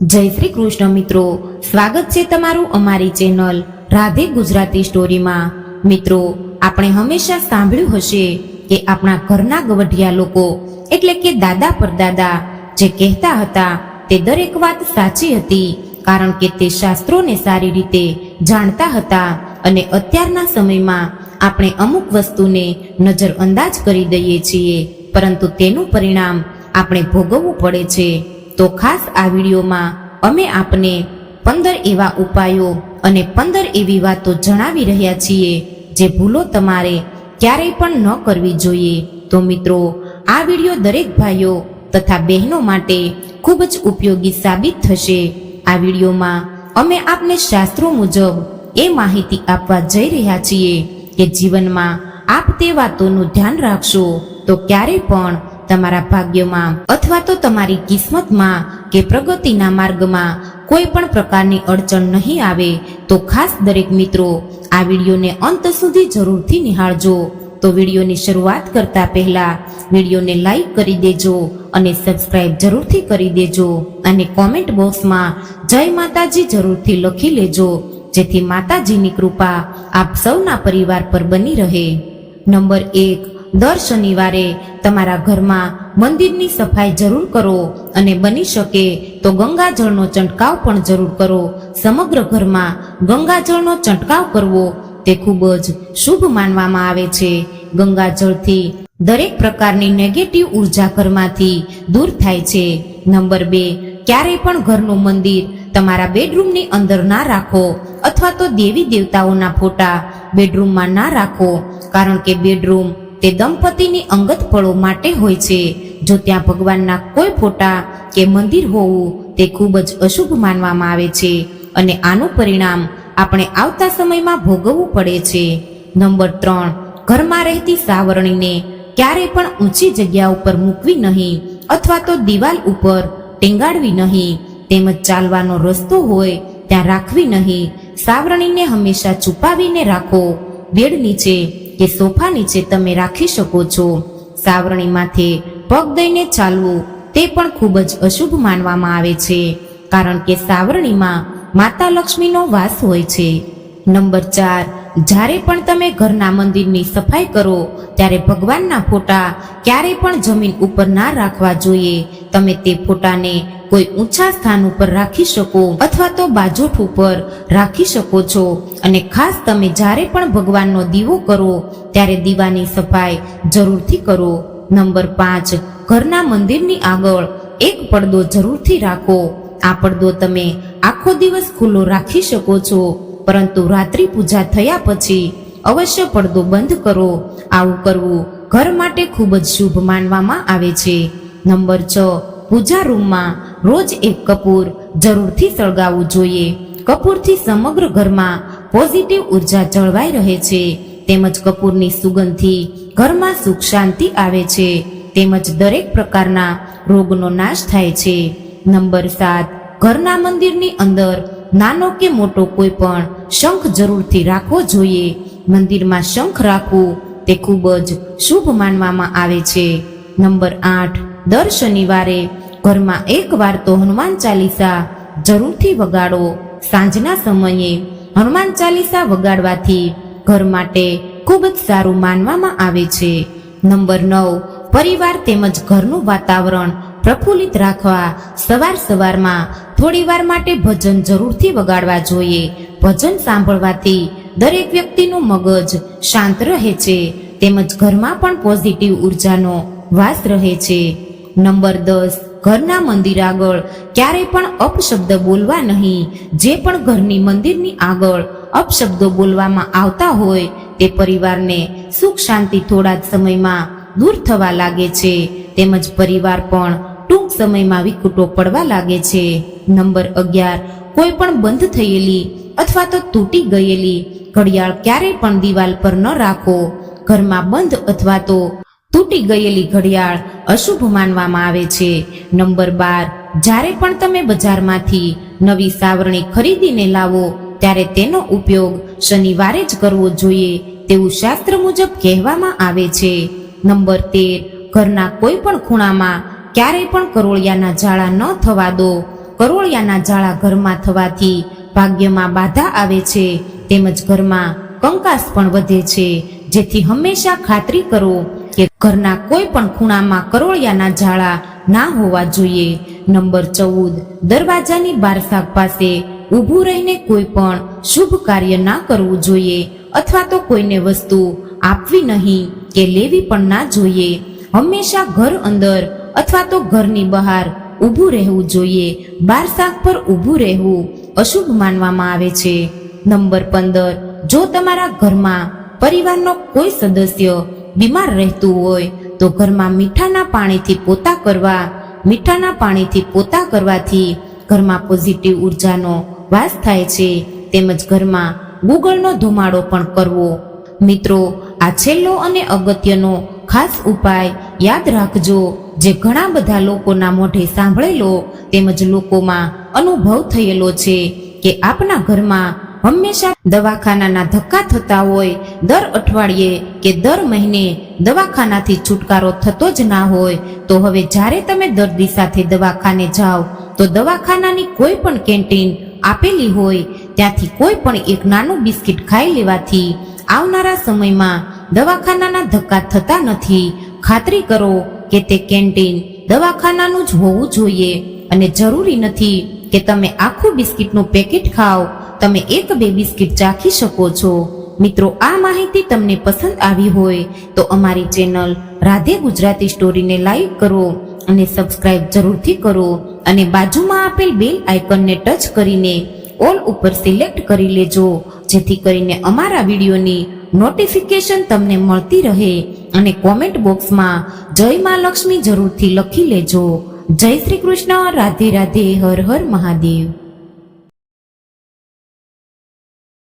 જય શ્રી કૃષ્ણ મિત્રો. સ્વાગત છે તમારું અમારી ચેનલ રાધે ગુજરાતી સ્ટોરીમાં. મિત્રો, આપણે હંમેશા સાંભળ્યું હશે કે આપણા ઘરના ગવઢિયા લોકો, એટલે કે દાદા પરદાદા, જે કહેતા હતા તે દરેક વાત સાચી હતી, કારણ કે તે શાસ્ત્રોને સારી રીતે જાણતા હતા અને અત્યારના સમયમાં આપણે અમુક વસ્તુને નજરઅંદાજ કરી દઈએ છીએ, પરંતુ તેનું પરિણામ આપણે ભોગવવું પડે છે. તો ખાસ આ વિડીયોમાં અમે આપને પંદર એવા ઉપાયો અને પંદર એવી વાતો જણાવી રહ્યા છીએ જે ભૂલો તમારે ક્યારેય પણ ન કરવી જોઈએ. તો મિત્રો, આ વીડિયો દરેક ભાઈઓ તથા બહેનો માટે ખૂબ જ ઉપયોગી સાબિત થશે. આ વિડીયોમાં અમે આપને શાસ્ત્રો મુજબ એ માહિતી આપવા જઈ રહ્યા છીએ કે જીવનમાં આપ તે વાતોનું ધ્યાન રાખશો તો ક્યારેય પણ તમારા ભાગ્યમાં અથવા તો તમારી કિસ્મતમાં કે પ્રગતિના માર્ગમાં કોઈ પણ પ્રકારની અડચણ નહીં આવે, તો ખાસ દરેક મિત્રો આ વિડીયોને અંત સુધી જરૂરથી નિહાળજો. તો વિડીયોની શરૂઆત કરતા પહેલા વિડીયોને લાઈક કરી દેજો અને સબસ્ક્રાઇબ જરૂરથી કરી દેજો અને કોમેન્ટ બોક્સમાં જય માતાજી જરૂરથી લખી લેજો, જેથી માતાજીની કૃપા આપ સૌના પરિવાર પર બની રહે. નંબર એક, દર શનિવારે તમારા ઘરમાં મંદિરની સફાઈ જરૂર કરો અને બની શકે તો ગંગાજળનો છંટકાવ પણ જરૂર કરો. સમગ્ર ઘરમાં ગંગાજળનો છંટકાવ કરવો તે ખૂબ જ શુભ માનવામાં આવે છે. ગંગાજળથી દરેક પ્રકારની નેગેટિવ ઊર્જા ઘરમાંથી દૂર થાય છે. નંબર બે, ક્યારેય પણ ઘરનું મંદિર તમારા બેડરૂમની અંદર ના રાખો અથવા તો દેવી દેવતાઓના ફોટા બેડરૂમમાં ના રાખો. કારણ કે બેડરૂમ તે દંપતીની અંગત પળો માટે હોય છે. જો ત્યાં ભગવાનના કોઈ ફોટા કે મંદિર હોવું, તે ખૂબ જ અશુભ માનવામાં આવે છે અને આનું પરિણામ આપણે આવતા સમયમાં ભોગવવું પડે છે. નંબર ત્રણ, ઘરમાં રહેતી સાવરણીને ક્યારેય પણ ઊંચી જગ્યા ઉપર મૂકવી નહીં અથવા તો દિવાલ ઉપર ટીંગાડવી નહીં. તેમજ ચાલવાનો રસ્તો હોય, ત્યાં રાખવી નહીં. સાવરણીને હંમેશા છુપાવીને રાખો. બેડ નીચે કે સોફા નીચે તમે રાખી શકો છો. સાવરણી માથે પગ દઈને ચાલવું તે પણ ખૂબ જ અશુભ માનવામાં આવે છે, કારણ કે સાવરણીમાં માતા લક્ષ્મીનો વાસ હોય છે. નંબર ચાર, જ્યારે પણ તમે ઘરના મંદિરની સફાઈ કરો, ત્યારે ભગવાનના ફોટા ક્યારેય પણ જમીન ઉપર ના રાખવા જોઈએ. તમે તે ફોટાને કોઈ ઊંચા સ્થાન ઉપર રાખી શકો અથવા તો બાજોઠ ઉપર રાખી શકો છો. અને ખાસ તમે જ્યારે પણ ભગવાનનો દીવો કરો, ત્યારે દીવાની સફાઈ જરૂરથી કરો. નંબર પાંચ, ઘરના મંદિરની આગળ એક પડદો જરૂરથી રાખો. આ પડદો તમે આખો દિવસ ખુલ્લો રાખી શકો છો. પરંતુ રાત્રિ પૂજા થયા પછી અવશ્ય પડદો બંધ કરો. આવું કરવું ઘર માટે ખૂબ જ શુભ માનવામાં આવે છે. નંબર છ, પૂજા રૂમમાં રોજ એક કપૂર જરૂરથી સળગાવવું જોઈએ. કપૂરથી સમગ્ર ઘરમાં પોઝિટિવ ઊર્જા જળવાઈ રહે છે. તેમજ કપૂરની સુગંધથી ઘરમાં સુખ શાંતિ આવે છે. તેમજ દરેક પ્રકારના રોગનો નાશ થાય છે. નંબર સાત, ઘરના મંદિરની અંદર નાનો કે મોટો કોઈ પણ શંખ જરૂરથી રાખવો જોઈએ. મંદિરમાં શંખ રાખવું તે ખૂબ જ શુભ માનવામાં આવે છે. નંબર આઠ, દર શનિવારે ઘરમાં એક વાર તો હનુમાન ચાલીસા જરૂરથી વગાડો. સાંજના સમયે હનુમાન ચાલીસા વગાડવાથી ઘર માટે ખૂબ જ સારું માનવામાં આવે છે. નંબર નવ, પરિવાર તેમજ ઘરનું વાતાવરણ પ્રફુલ્લિત રાખવા સવાર સવારમાં થોડીવાર માટે ભજન જરૂરથી વગાડવા જોઈએ. ભજન સાંભળવાથી દરેક વ્યક્તિનું મગજ શાંત રહે છે, તેમજ ઘરમાં પણ પોઝિટિવ ઉર્જાનો વાસ રહે છે. નંબર દસ ઘરના મંદિર આગળ. ક્યારેય પણ અપશબ્દ બોલવા નહીં. જે પણ ઘરની મંદિરની આગળ અપશબ્દો બોલવામાં આવતા હોય, તે પરિવારને સુખ શાંતિ થોડા જ સમયમાં દૂર થવા લાગે છે. તેમજ પરિવાર પણ ટૂંક સમયમાં વિકુટો પડવા લાગે છે. નંબર અગિયાર. કોઈ પણ બંધ થયેલી અથવા તો તૂટી ગયેલી ઘડિયાળ ક્યારેય પણ દિવાલ પર ન રાખો. ઘરમાં બંધ અથવા તો તૂટી ગયેલી ઘડિયાળ અશુભ માનવામાં આવે છે. નંબર બાર, જ્યારે પણ તમે બજારમાંથી નવી સાવરણી ખરીદીને લાવો, ત્યારે તેનો ઉપયોગ શનિવારે જ કરવો જોઈએ તેવું શાસ્ત્ર મુજબ કહેવામાં આવે છે. નંબર તેર, ઘરના કોઈ પણ ખૂણામાં ક્યારેય પણ કરોળિયાના જાળા ન થવા દો. કરોળિયાના જાળા ઘરમાં થવાથી ભાગ્યમાં બાધા આવે છે, તેમજ ઘરમાં કંકાસ પણ વધે છે, જેથી હંમેશા ખાતરી કરો કે ઘરના કોઈ પણ ખૂણામાં કરોળિયાના ઝાડા ના હોવા જોઈએ. નંબર ચૌદ, દરવાજાની બારસાગ પાસે ઊભું રહીને કોઈ પણ શુભ કાર્ય ના કરવું જોઈએ અથવા તો કોઈને વસ્તુ આપવી નહીં કે લેવી પણ ના જોઈએ. હંમેશા ઘર અંદર અથવા તો ઘરની બહાર ઊભું રહેવું જોઈએ. બાર શાક પર ઊભું રહેવું અશુભ માનવામાં આવે છે. નંબર પંદર, જો તમારા ઘરમાં પરિવારનો કોઈ સદસ્ય બીમાર રહેતું હોય તો ઘરમાં મીઠાના પાણીથી પોતા કરવા, મીઠાના પાણીથી પોતા કરવાથી ઘરમાં પોઝિટિવ ઉર્જાનો વાસ થાય છે. તેમજ ઘરમાં ગુગળનો ધુમાડો પણ કરવો. મિત્રો, આ છેલ્લો અને અગત્યનો ખાસ ઉપાય યાદ રાખજો, જે ઘણા બધા લોકોના મોઢે સાંભળેલો તેમજ લોકોમાં અનુભવ થયેલો છે કે આપના ઘરમાં હંમેશા દવાખાનાના ધક્કા થતા હોય, દર અઠવાડિયે કે દર મહિને દવાખાનાથી છુટકારો થતો જ ના હોય, તો હવે જ્યારે તમે દર્દી સાથે દવાખાને જાઓ, તો દવાખાનાની કોઈ પણ કેન્ટીન આપેલી હોય, ત્યાંથી કોઈ પણ એક નાનું બિસ્કિટ ખાઈ લેવાથી આવનારા સમયમાં દવાખાનાના ધક્કા થતા નથી. ખાતરી કરો કે તે કેન્ટીન દવાખાનાનું જ હોવું જોઈએ અને જરૂરી નથી કે તમે આખું બિસ્કિટનું પેકેટ ખાઓ તમે એક બે બિસ્કિટ ચાખી શકો છો. મિત્રો, આ માહિતી તમને પસંદ આવી હોય તો અમારી ચેનલ રાધે ગુજરાતી સ્ટોરીને લાઈક કરો અને સબસ્ક્રાઇબ જરૂરથી કરો અને બાજુમાં આપેલ બેલ આઇકનને ટચ કરીને ઓલ ઉપર સિલેક્ટ કરી લેજો, જેથી કરીને અમારા વિડીયોની નોટિફિકેશન તમને મળતી રહે અને કોમેન્ટ બોક્સમાં જય મા લક્ષ્મી જરૂરથી લખી લેજો. જય શ્રી કૃષ્ણ, રાધે રાધે, હર હર મહાદેવ.